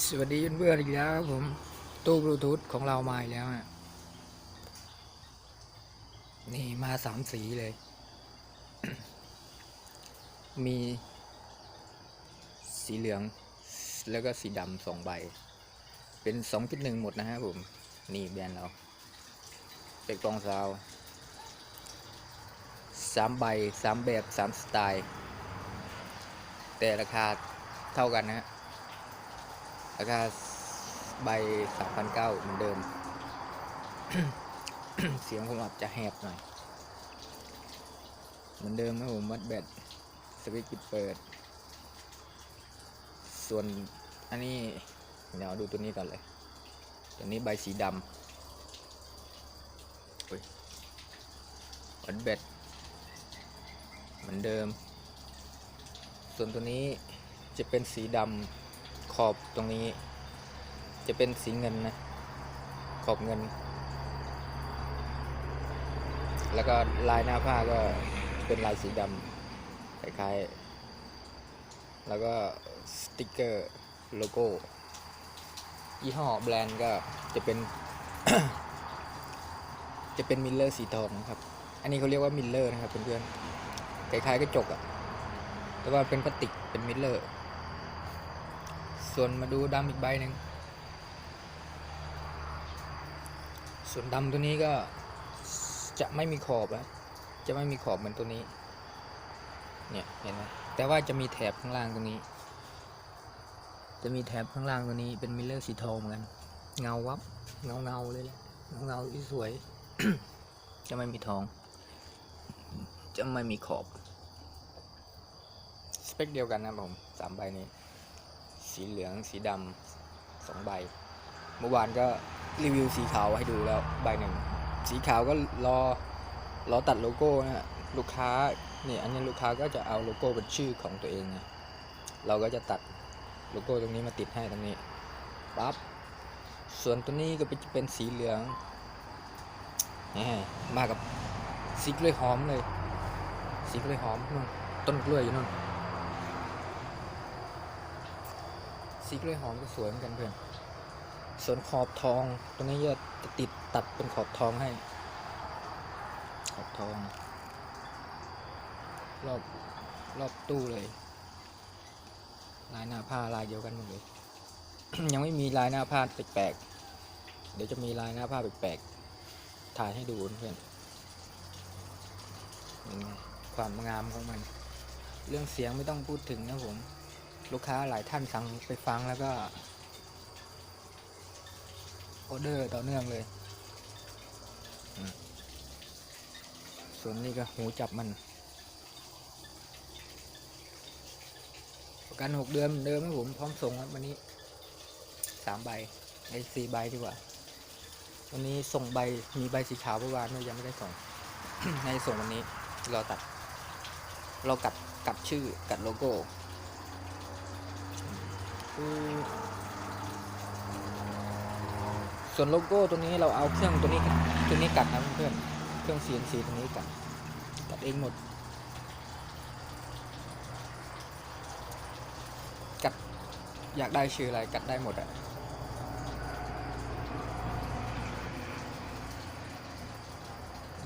สวัสดีเพื่อนๆอีกแล้วครับผม ตู้บลูทูธของเรามาอีกแล้วฮะนี่มาสามสีเลย มี สีเหลืองแล้วก็สีดำสองใบ เป็นสองจุดหนึ่งหมดนะฮะผม นี่แบรนด์เราเป็กกองซาวสามใบสามแบบสามสไตล์ แต่ราคาเท่ากันนะฮะ ราคาใบสามพันเก้าเหมือนเดิม เสียงผมอาจจะแหบหน่อย เหมือนเดิมนะผมมัดแบตสวิตช์ปิดเปิด ส่วนอันนี้เดี๋ยวดูตัวนี้ก่อนเลย ตัวนี้ใบสีดำโอ้ยมัดแบตเหมือนเดิม ส่วนตัวนี้จะเป็นสีดำ ขอบตรงนี้ จะเป็นสีเงินนะ ขอบเงิน แล้วก็ลายหน้าผ้าก็เป็นลายสีดำคล้ายๆ แล้วก็สติกเกอร์โลโก้ยี่ห้อแบรนด์ก็จะเป็น จะเป็นมิลเลอร์สีทองนะครับ อันนี้เขาเรียกว่ามิลเลอร์นะครับเพื่อนๆคล้ายๆกระจกอะแต่ว่าเป็นพลาสติกเป็นมิลเลอร์ ส่วนมาดูดำอีกใบหนึ่ง ส่วนดำตัวนี้ก็จะไม่มีขอบอะจะไม่มีขอบเหมือนตัวนี้ เนี่ยเห็นไหมแต่ว่าจะมีแถบข้างล่างตรงนี้ จะมีแถบข้างล่างตัวนี้เป็นมิลเลอร์สีทองเหมือนกัน เงาวับ เงาเงาเลยแหละ เงาเงาที่สวย จะไม่มีทอง จะไม่มีขอบ สเปคเดียวกันนะผมสามใบนี้ สีเหลืองสีดำสองใบ เมื่อวานก็รีวิวสีขาวให้ดูแล้วใบหนึ่ง สีขาวก็รอรอตัดโลโก้นะลูกค้านี่อันนี้ลูกค้าก็จะเอาโลโก้เป็นชื่อของตัวเองนะเราก็จะตัดโลโก้ตรงนี้มาติดให้ตรงนี้ปั๊บส่วนตัวนี้ก็จะเป็นสีเหลืองนี่มากับสีกล้วยหอมเลย สีกล้วยหอมนู่นต้นกล้วยอยู่นู่น สีกล้วยหอมก็สวยเหมือนกันเพื่อนส่วนขอบทองตรงนี้จะติดตัดเป็นขอบทองให้ ขอบทอง รอบรอบตู้เลย ลายหน้าผ้าลายเดียวกันหมดเลย ยังไม่มีลายหน้าผ้าแปลกๆเดี๋ยวจะมีลายหน้าผ้าแปลกๆถ่ายให้ดูเพื่อนความงามของมัน เรื่องเสียงไม่ต้องพูดถึงนะผม ลูกค้าหลายท่านสั่งไปฟังแล้วก็ออเดอร์ต่อเนื่องเลยอืมส่วนนี้ก็หูจับมัน ประกันหกเดือนเหมือนเดิมครับผมพร้อมส่งครับวันนี้สามใบไอ้สี่ใบดีกว่า วันนี้ส่งใบมีใบสีขาวเมื่อวานด้วยยังไม่ได้ส่ง ในส่งวันนี้รอตัด เรากัดกัดชื่อกัดโลโก้ ส่วนโลโก้ตัวนี้เราเอาเครื่องตัวนี้ตัวนี้กัดนะเพื่อนเครื่อง CNC ตัวนี้กัดกัดเองหมด กัดอยากได้ชื่ออะไรกัดได้หมดอะ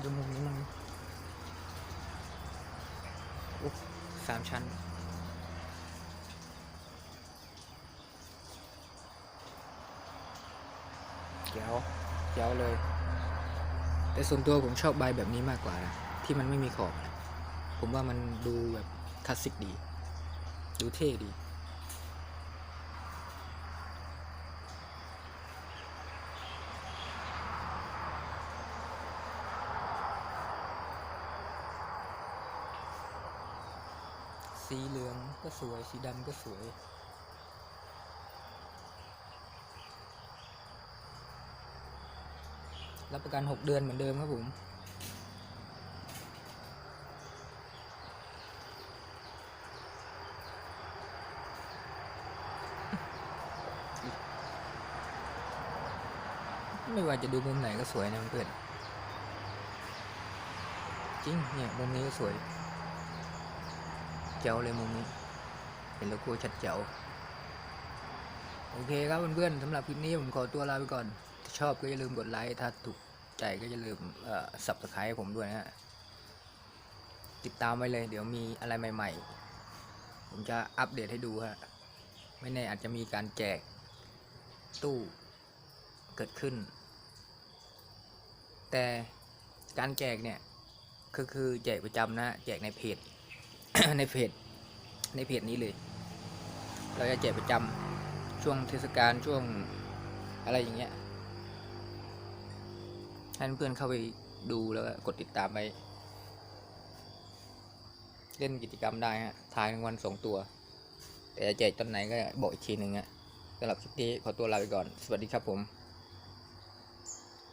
ดูมุมนี้มันโอ้สามชั้น เจ๋วเจ๋วเลย แต่ส่วนตัวผมชอบใบแบบนี้มากกว่านะที่มันไม่มีขอบนะผมว่ามันดูแบบคลาสสิกดี ดูเท่ดีสีเหลืองก็สวย สีดำก็สวย รับประกัน 6 เดือนเหมือนเดิมครับผม ไม่ว่าจะดูมุมไหนก็สวยนะเพื่อนจริงเนี่ยมุมนี้ก็สวย เจ๋วเลยมุมนี้ เห็นโลโก้ชัดเจ๋วโอเคครับเพื่อนๆสำหรับคลิปนี้ผมขอตัวลาไปก่อน ชอบก็อย่าลืมกดไลค์ ถ้าถูกใจก็อย่าลืมเอ่อ subscribe ให้ผมด้วยนะฮะ ติดตามไว้เลย เดี๋ยวมีอะไรใหม่ ๆ ผมจะอัปเดตให้ดูฮะ ไม่แน่อาจจะมีการแจกตู้เกิดขึ้น แต่การแจกเนี่ยคือคือแจกประจำนะ แจกในเพจ ในเพจ ในเพจนี้เลย เราจะแจกประจำช่วงเทศกาลช่วงอะไรอย่างเงี้ย ให้เพื่อนเข้าไปดูแล้วก็กดติดตามไป เล่นกิจกรรมได้ฮะทายรางวัลสองตัว แต่จะแจกตอนไหนก็บอกอีกทีหนึ่งฮะสำหรับคลิปนี้ขอตัวลาไปก่อน สวัสดีครับผม